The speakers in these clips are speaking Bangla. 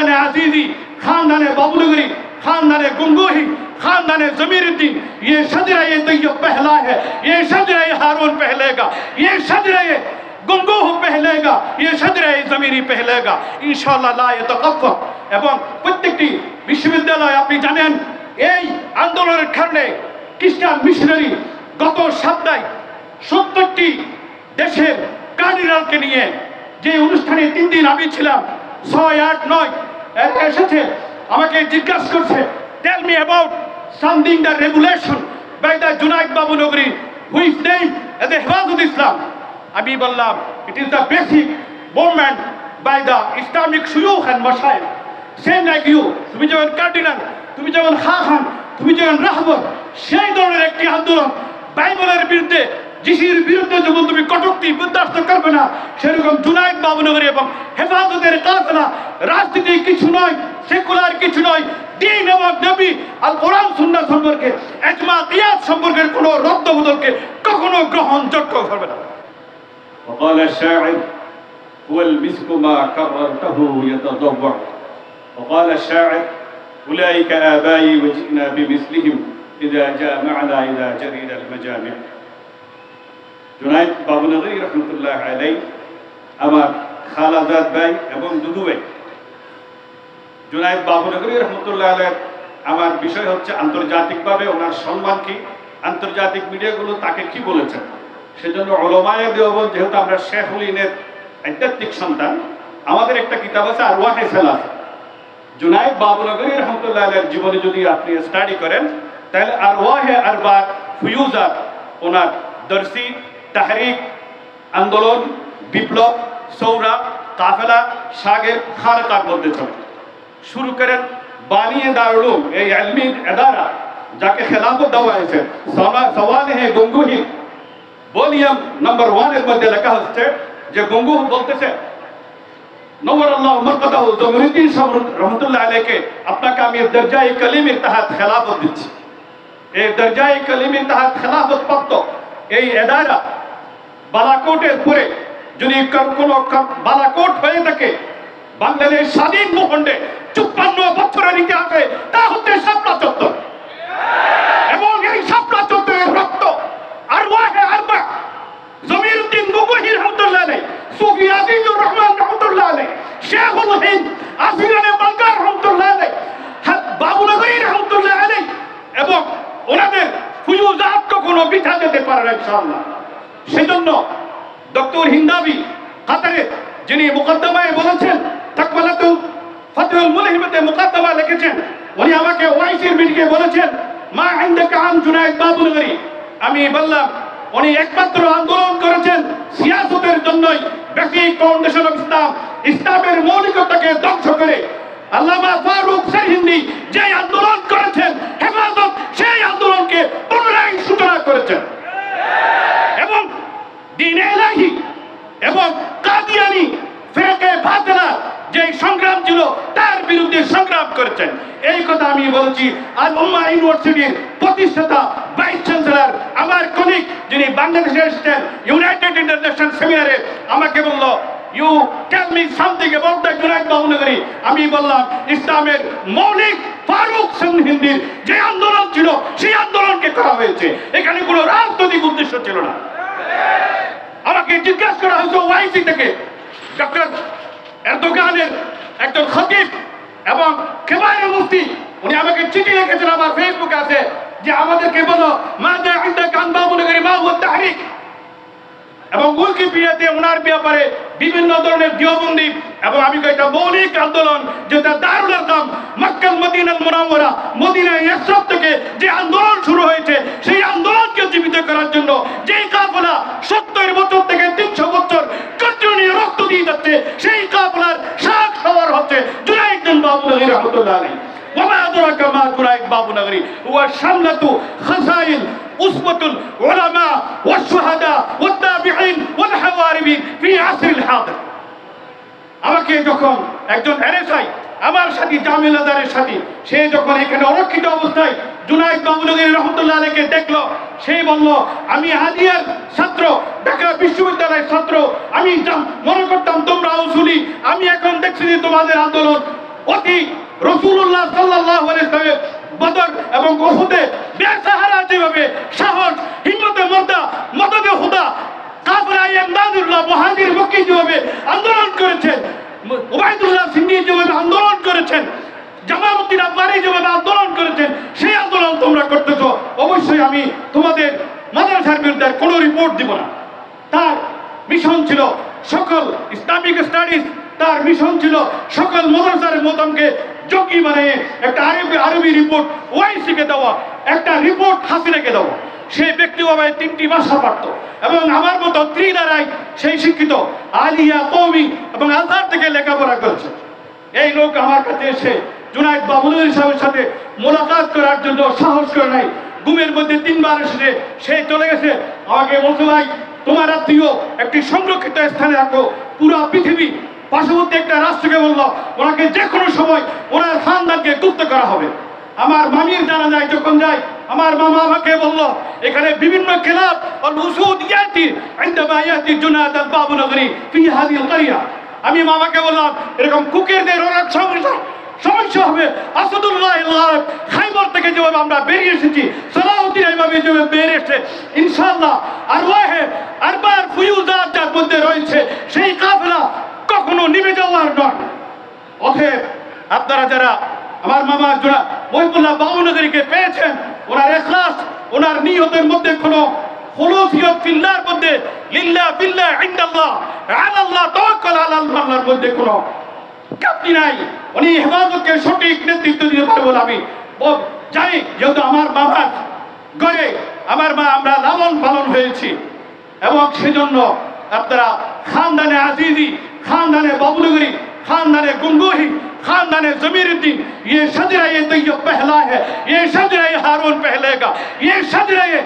खानदान आजीजी खानदान बाबुलगरी खानदान गुंगोही खानदान जमीरुद्दीन ये शजरा ये तो ये पहला है ये शजरा ये हारून पहलेगा ये शजरा ये গুঙ্গুহ পেহলেগা ইয়ে সদরে জমিরি পেহলেগা ইনশাআল্লাহ লা ইয়াতাকাফফা এবং প্রত্যেকটি বিশ্ববিদ্যালয় আপনি জানেন এই আন্দোলনের কারণে খ্রিস্টান মিশনারি গত সপ্তাহে সত্তরটি দেশের কার্ডিনালকে নিয়ে যে অনুষ্ঠানে তিন দিন আমি ছিলাম ছয় আট নয় এরা এসেছে, আমাকে জিজ্ঞাসা করছে tell me about something the regulation by the Junaid Babunagari who's name as a হেফাজত ইসলাম আমি বললাম it is the basic movement by the Islamic সুয়ুখ and মাসাইল সেম লাইক ইউ তুমি যেমন কার্ডিনাল তুমি যেমন খা খান, তুমি যেমন রাহবর সেই ধরনের একটি আন্দোলন বাইবেলের বিরুদ্ধে যিশির বিরুদ্ধে যখন তুমি কটুক্তি বিদ্যাস্ত করবে না সেরকম জুনাইদ বাবুনগরী এবং হেফাজতের কাজনা রাজনীতি কিছু নয় সেকুলার কিছু নয় দিন এবং নবী আর কোরআন সুন্নাহ সম্পর্কে একমা কিয়াস সম্পর্কের কোনো রদ্দ বদলকে কখনো গ্রহণযোগ্য করবে না وقال الشاعر هو المسك ما كررته يتضوع وقال الشاعر أولئك آبائي وجئنا بمثلهم إذا جاء معنا إذا جرينا المجامع জুনাইদ বাবুনগরী রহমতুল্লাহ আলাই আমার খালাজাদ ভাই এবং দুদু ভাই। জুনাইদ বাবুনগরী রহমতুল্লাহ আলাই আমার বিষয় হচ্ছে আন্তর্জাতিকভাবে ওনার সম্মান কি, আন্তর্জাতিক মিডিয়াগুলো তাকে কি বলেছেন? সেজন্য অলমায় দেওবন যেহেতু আমরা শেখুল ইনের আধ্যাত্মিক সন্তান, আমাদের একটা কিতাব আছে আর ওয়াহে ফেলা জুনাইদ বাবুনগরী রহমতুল্লাহ আলের জীবনে যদি আপনি স্টাডি করেন, তাহলে আর ওয়াহে আর বা ফুয়ুজাত ওনার দর্শি তাহরিক, আন্দোলন, বিপ্লব, সৌরা, কাফেলা, সাগের খারকার মধ্যে চলে। শুরু করেন বানিয়ে দারুলুম, এই আলমি এদারা, যাকে খেলাফত দেওয়া হয়েছে। সওয়াল হে গঙ্গুহি। ভলিউম নাম্বার ওয়ানের মধ্যে লেখা হচ্ছে যে গঙ্গু বলতেছে নবর আল্লাহ মরকদাহ জমরুদ্দিন রহমতুল্লাহ আপনাকে আমি দরজাই কলিমের তাহাত খেলাফত দিচ্ছি। এই দরজাই কলিমের তাহাত খেলাফত এই এদারা বালাকোটের পরে যদি কোনো বালাকোট হয়ে থাকে বাংলাদেশ স্বাধীন ভূখণ্ডে চুপ্পান্ন বছরের ইতিহাসে, তা হচ্ছে শাপলা চত্বর। এবং এই শাপলা চত্বরের রক্ত আর ওয়াহে আরবা জমিরুদ্দিন গুগুহি রহমতুল্লাহ আলাই, সুফি আজিজুর রহমান রহমতুল্লাহ আলাই, শেখুল হিন্দ আসিরানে বালকার রহমতুল্লাহ আলাই, হাত বাবুনগরী রহমতুল্লাহ এবং ওনাদের ফুয়ুজাত কখনো বিঠা যেতে পারে না ইনশাআল্লাহ। সেজন্য ডক্টর হিন্দাবি কাতারে যিনি মুকদ্দমায় বলেছেন, তাকবালাতু ফতহুল লিখেছেন, উনি আমাকে ওয়াইসির মিটিংয়ে বলেছেন, মা বাবুনগরী আমি বললাম, উনি একমাত্র আন্দোলন করেছেন সিয়াসতের জন্যই বেসিক ফাউন্ডেশন অফ ইসলাম ইসলামের মৌলিকতাকে ধ্বংস করে। আল্লামা ফারুক হিন্দি যে আন্দোলন করেছেন, হেফাজত সেই আন্দোলনকে পুনরায় সূচনা করেছেন এবং এবং কাদিয়ানি, ফেরকে ফাতেলা যে সংগ্রাম ছিল, তার বিরুদ্ধে সংগ্রাম করেছেন। এই কথা আমি বলছি, আল উম্মা ইউনিভার্সিটির প্রতিষ্ঠাতা, ভাইস চ্যান্সেলর আমার কলিগ যিনি বাংলাদেশে এসেছেন ইউনাইটেড ইন্টারন্যাশনাল সেমিনারে আমাকে বলল you tell me something about the Junaid Babunagari আমি বললাম, ইসলামের মৌলিক ফারুক হিন্দির যে আন্দোলন ছিল, সেই আন্দোলনকে করা হয়েছে। এখানে কোনো রাজনৈতিক উদ্দেশ্য ছিল না। আমাকে জিজ্ঞাসা করা হয়েছে ওয়াইসি থেকে। ডক্টর এরদোগানের একজন খতিব এবং খেবায়ের মুফতি, উনি আমাকে চিঠি লিখেছেন আমার ফেসবুকে আছে যে আমাদেরকে বলো মা দা ইন্দা কান বাবুনগরী মা হুয়া তাহরিক? এবং উইকিপিডিয়াতে ওনার ব্যাপারে বিভিন্ন ধরনের দিওবন্দি এবং আমি কই এটা মৌলিক আন্দোলন যেটা দারুল আরকাম মক্কাল মদিনাল মুনাওয়ারা মদিনা ইসরাত থেকে যে আন্দোলন শুরু হয়েছে সেই আন্দোলনকে জীবিত করার জন্য যে কাফেলা 70 বছর থেকে 300 বছর কন্টিনিউ রক্ত দিয়ে যাচ্ছে সেই কাফেলার শাক সওয়ার হচ্ছে জুনাইদ বিন বাবু নগরী রহমাতুল্লাহ আলাইহি وما أدراك ما جرائد باب نغري هو شملة উসমাতুল ওলামা ওয়াসহাদা ওয়াত্তাবিঈন ওয়াল হাওয়ারিবিন ফি আসরিল আমাকে যখন একজন এনএসআই, আমার সাথী জামিল আদারের সাথী, সে যখন এখানে অরক্ষিত অবস্থায় জুনায়দ মামুনগির রহমতুল্লাহ আলীকে দেখল, সে বলল, আমি হাদিয়ার ছাত্র, ঢাকা বিশ্ববিদ্যালয়ের ছাত্র, আমি মনে করতাম তোমরা উসুলি আমি এখন দেখছি যে তোমাদের আন্দোলন অতি রসুল্লাহ সাল্লাহ বদর এবং ওহুদে যেভাবে সাহস, হিম্মতে মর্দা, মদদে হুদা। কাফরা মহাজির আন্দোলন করেছেন উবাইদুল্লাহ সিন্দি যেভাবে আন্দোলন করেছেন যেভাবে আন্দোলন করেছেন, সেই আন্দোলন তোমরা করতেছো। অবশ্যই আমি তোমাদের মাদ্রাসার বিরুদ্ধে কোনো রিপোর্ট দিব না। তার মিশন ছিল সকল ইসলামিক স্টাডিজ তার মিশন ছিল সকল মাদ্রাসার মতনকে যোগী বানিয়ে একটা আরবি আরবি রিপোর্ট ওয়াইসিকে দেওয়া, একটা রিপোর্ট হাসিনাকে দেওয়া। সেই ব্যক্তি হবে তিনটি ভাষা পারত এবং আমার মতো ত্রিধারায় সেই শিক্ষিত আলিয়া কৌমি এবং আজহার থেকে লেখাপড়া করেছে। এই লোক আমার কাছে এসে জুনাইদ বাবুল সাহেবের সাথে মোলাকাত করার জন্য সাহস করে নাই। ঘুমের মধ্যে তিনবার এসেছে সে চলে গেছে। আমাকে বলছে, ভাই, তোমার আত্মীয় একটি সংরক্ষিত স্থানে রাখো। পুরো পৃথিবী পার্শ্ববর্তী একটা রাষ্ট্রকে বলল, ওনাকে যে কোনো সময় ওনার খানদানকে গুপ্ত করা হবে। আমার মামির জানা যায়, যখন যায়, আমার মামা আমাকে বলল, এখানে বিভিন্ন খেলাফ আমি মামাকে বললাম, এরকম কুকেরদের অনেক সমস্যা সমস্যা হবে। আসাদুল্লাহ খাইবর থেকে যেভাবে আমরা বেরিয়ে এসেছি, সালাউদ্দিন এইভাবে যেভাবে বেরিয়ে এসেছে ইনশাল্লাহ আর ওয়াহে আরবার ফুয়ুজাত যার মধ্যে রয়েছে, সেই কাফেলা কখনো নিভে যাওয়ার নয়। অতএব আপনারা যারা আমার মামা জোড়া মহিবুল্লাহ বাবুনগরীকে পেয়েছেন, ওনার এখলাস, ওনার নিয়তের মধ্যে কোনো মধ্যে উনি না আমি যেহেতু আমার আমার মা আমরা লালন পালন হয়েছি। এবং সেজন্য আপনারা খানদানে আজিজি খানদানে बाबुलगरी खानदाने गुंगोही खानदाने जमीरुद्दीन ये शजरा ये तैयब पहला है ये शजरा ये हारून पहलेगा ये शजरा ये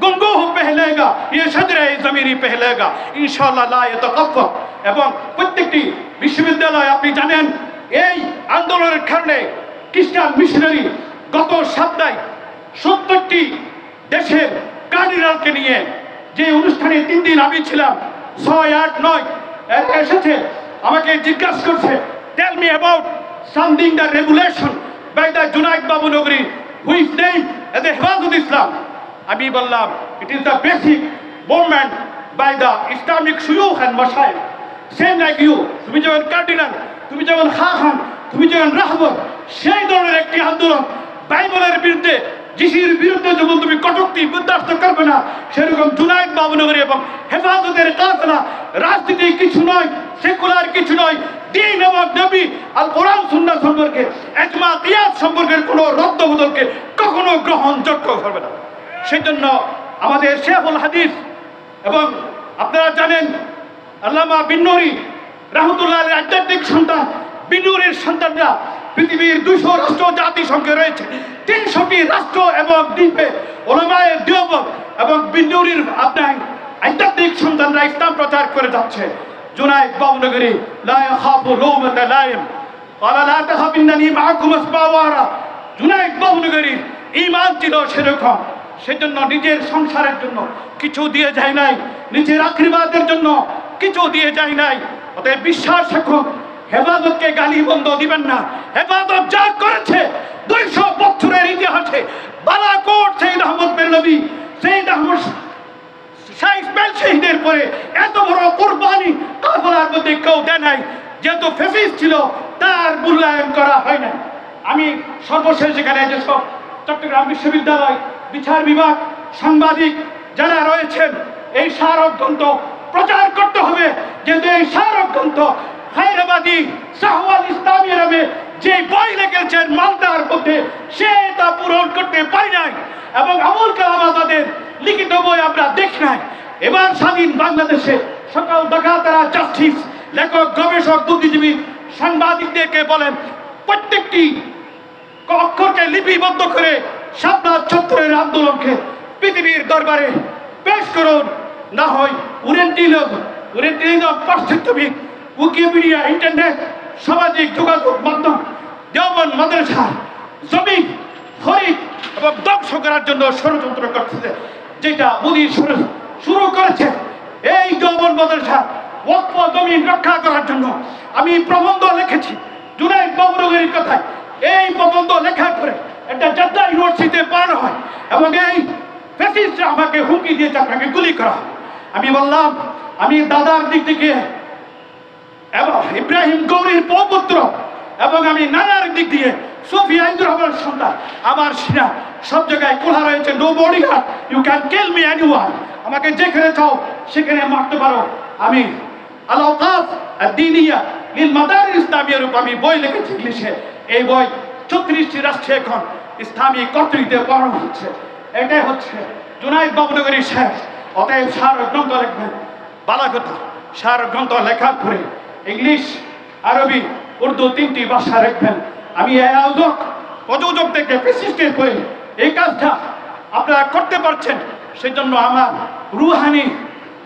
গুঙ্গুহ পেহলেগা ये शजरा ये जमीरी पहलेगा इंशाल्लाह ला यतकफ्फ এবং প্রত্যেকটি বিশ্ববিদ্যালয় আপনি জানেন এই আন্দোলনের কারণে খ্রিস্টান মিশনারি গত সপ্তাহে সত্তরটি দেশের কার্ডিনালকে নিয়ে যে অনুষ্ঠানে তিন দিন আমি ছিলাম ছয় আট নয় এরা এসেছে, আমাকে জিজ্ঞাসা করছে tell me about something the regulation by the Junaid Babunagari who's name as a হেফাজত ইসলাম আমি বললাম it is the basic movement by the Islamic সুয়ুখ and মাসাইল সেম লাইক ইউ তুমি যেমন কার্ডিনাল তুমি যেমন খা খান তুমি যেমন রাহবর সেই ধরনের একটি আন্দোলন বাইবেলের বিরুদ্ধে যিশির বিরুদ্ধে যখন তুমি কটুক্তি বিদ্যাস্ত করবে না সেরকম জুনাইদ বাবুনগরী এবং হেফাজতের কাফেলা রাজনীতি কিছু নয়, সেকুলার কিছু নয়, দিন এবং নবী আল কোরআন, সুন্নাহ সম্পর্কে এজমা কিয়াস সম্পর্কের কোনো রদ্দ বদলকে কখনো গ্রহণযোগ্য হবে না। সেই জন্য আমাদের শেখুল হাদিস এবং আপনারা জানেন আল্লামা বিন্নরি রহমতুল্লাহ আধ্যাত্মিক সন্তান বিনুরের সন্তানরা পৃথিবীর দুশো রাষ্ট্র জাতিসংঘে রয়েছে তিনশোটি রাষ্ট্র এবং দ্বীপে ওলামায়ের দিয়বক এবং বিনুরির আপনার আধ্যাত্মিক সন্তানরা ইসলাম প্রচার করে যাচ্ছে জুনাইদ বাবনগরী লা ইয়াখাফু লাউমাতা লাইম قال لا تخف انني معكم اسمع وارى জুনাইদ বাবনগরীর ইমান ছিল সেরকম সেজন্য নিজের সংসারের জন্য কিছু দিয়ে যায় নাই নিজের আশীর্বাদের জন্য কিছু দিয়ে যায় নাই অতএব বিশ্বাস রাখুন হেফাজতকে গালি বন্ধ দিবেন না। হেফাজত যা করেছে দুইশো বছরের ইতিহাসে, বালাকোট শহীদ আহমদ বেরলবি শহীদ আহমদ শহীদের পরে এত বড় কেউ দেয় নাই। যেহেতু ছিল, তার করা হয় না আমি সর্বশেষ এখানে চট্টগ্রাম বিশ্ববিদ্যালয় বিচার বিভাগ সাংবাদিক যারা রয়েছেন, এই স্মারক গ্রন্থ প্রচার করতে হবে। যেহেতু এই স্মারক গ্রন্থ হায়দ্রাবাদী শাহওয়াল ইসলামী নামে যে বই লিখেছেন মালদার মধ্যে, সে তা পূরণ করতে পারি নাই এবং আবুল কালাম আজাদের লিখিত বই আমরা দেখি নাই। এবার স্বাধীন বাংলাদেশে সকল ডাকাতারা জাস্টিস, লেখক, গবেষক, বুদ্ধিজীবী, সাংবাদিকদেরকে বলেন, প্রত্যেকটি অক্ষরকে লিপিবদ্ধ করে সাবনাথ চত্বরের আন্দোলনকে পৃথিবীর দরবারে পেশ করুন, না হয় উরেন্টিলক উরেন্টিলক পাশ্চাত্যবিক উইকিপিডিয়া ইন্টারনেট, সামাজিক যোগাযোগ মাধ্যম দেওবন মাদ্রাসা জমি খরিদ এবং ধ্বংস করার জন্য ষড়যন্ত্র করতেছে, যেটা মোদী শুরু করেছে এই দেওবন মাদ্রাসা ওয়াক্ফ জমি রক্ষা করার জন্য আমি প্রবন্ধ লিখেছি, জুনাইদ বাবুনগরীর কথায় এই প্রবন্ধ লেখা করে একটা যাত্রা ইউনিভার্সিটিতে পড়ানো হয় এবং এই ফ্যাসিস্টরা আমাকে হুমকি দিয়েছে, আপনাকে গুলি করা। আমি বললাম, আমি দাদার দিক থেকে এবং ইব্রাহিম গৌরীর পৌপুত্র এবং আমি নানার দিক দিয়ে সফি আইদুর রহমানের সন্তান। আমার সিনা সব জায়গায় খোলা রয়েছে no bodyguard you can kill me anyone আমাকে যেখানে চাও, সেখানে মারতে পারো। আমি আলাউকাত দিনিয়া লিল মাদার ইসলামিয়ার উপর আমি বই লিখেছি ইংলিশে। এই বই ছত্রিশটি রাষ্ট্রে এখন ইসলামী কর্তৃত্বে পড়ানো হচ্ছে। এটাই হচ্ছে জুনাইদ বাবুনগরী শেষ। অতএব সার গ্রন্থ লিখবেন। বালাগতা সার গ্রন্থ লেখার পরে ইংলিশ, আরবি, উর্দু তিনটি ভাষা রাখবেন আমি আয়োজক প্রযোজকদেরকে প্রেসিস্টেন্ট হয়ে এই কাজটা আপনারা করতে পারছেন। সেজন্য আমার রুহানি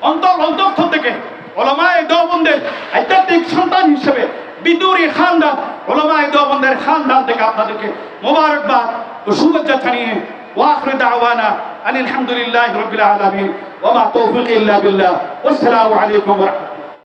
অন্তর অন্তর্থ থেকে ওলামায় দেওবন্দের আধ্যাত্মিক সন্তান হিসেবে বিদুরী খানদান, ওলামায় দেওবন্দের খানদান থেকে আপনাদেরকে মোবারকবাদ ও শুভেচ্ছা জানিয়ে ওয়াখরে দাওয়ানা আলহামদুলিল্লাহ রবিল আলমী ওমা তৌফিক ইল্লা বিল্লাহ। আসসালামু আলাইকুম রহমতুল্লাহ।